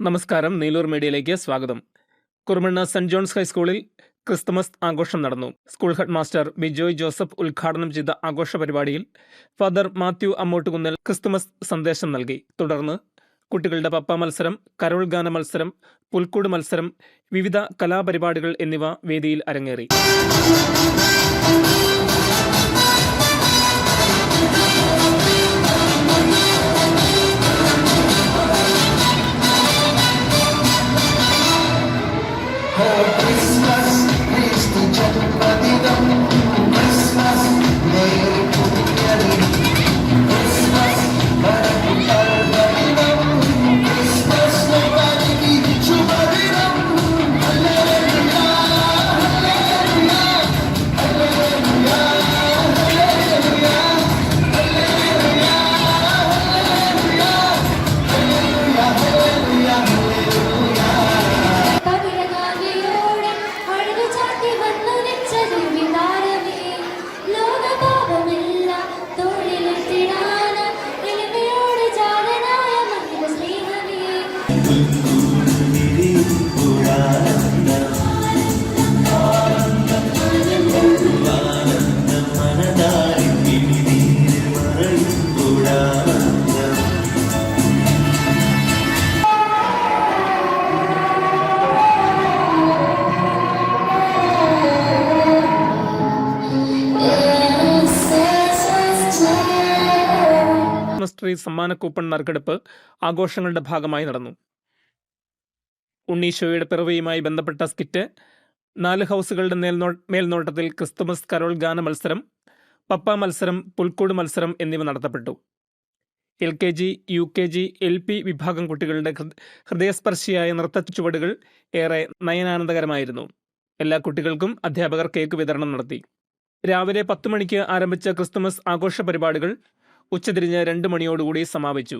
നമസ്കാരം. നീലൂർ മീഡിയയിലേക്ക് സ്വാഗതം. കുറുമണ്ണ സെന്റ് ജോൺസ് ഹൈസ്കൂളിൽ ക്രിസ്തുമസ് ആഘോഷം നടന്നു. School head master Bijoy Joseph ഉദ്ഘാടനം ചെയ്ത ആഘോഷ പരിപാടിയിൽ ഫാദർ മാത്യു അമ്മോട്ടുകുന്നൽ ക്രിസ്തുമസ് സന്ദേശം നൽകി. തുടർന്ന് കുട്ടികളുടെ പപ്പ മത്സരം കരോൾ ഗാന മത്സരം പുൽക്കൂട് മത്സരം വിവിധ കലാപരിപാടികൾ എന്നിവ വേദിയിൽ അരങ്ങേറി. ട്രീ സമ്മാന കൂപ്പൺ നറുക്കെടുപ്പ് ആഘോഷങ്ങളുടെ ഭാഗമായി നടന്നു. ഉണ്ണീശോയുടെ പിറവിയുമായി ബന്ധപ്പെട്ട സ്കിറ്റ് നാല് ഹൗസുകളുടെ മേൽനോ മേൽനോട്ടത്തിൽ ക്രിസ്തുമസ് കരോൾ ഗാന മത്സരം പപ്പ മത്സരം പുൽക്കൂട് മത്സരം എന്നിവ നടത്തപ്പെട്ടു. L K G U K G L P വിഭാഗം കുട്ടികളുടെ ഹൃദ- ഹൃദയസ്പർശിയായ നൃത്ത ചുവടുകൾ ഏറെ നയനാനന്ദകരമായിരുന്നു. എല്ലാ കുട്ടികൾക്കും അധ്യാപകർ കേക്ക് വിതരണം നടത്തി. രാവിലെ പത്ത് മണിക്ക് ആരംഭിച്ച ക്രിസ്തുമസ് ആഘോഷ പരിപാടികൾ ഉച്ചതിരിഞ്ഞ് രണ്ട് മണിയോടുകൂടി സമാപിച്ചു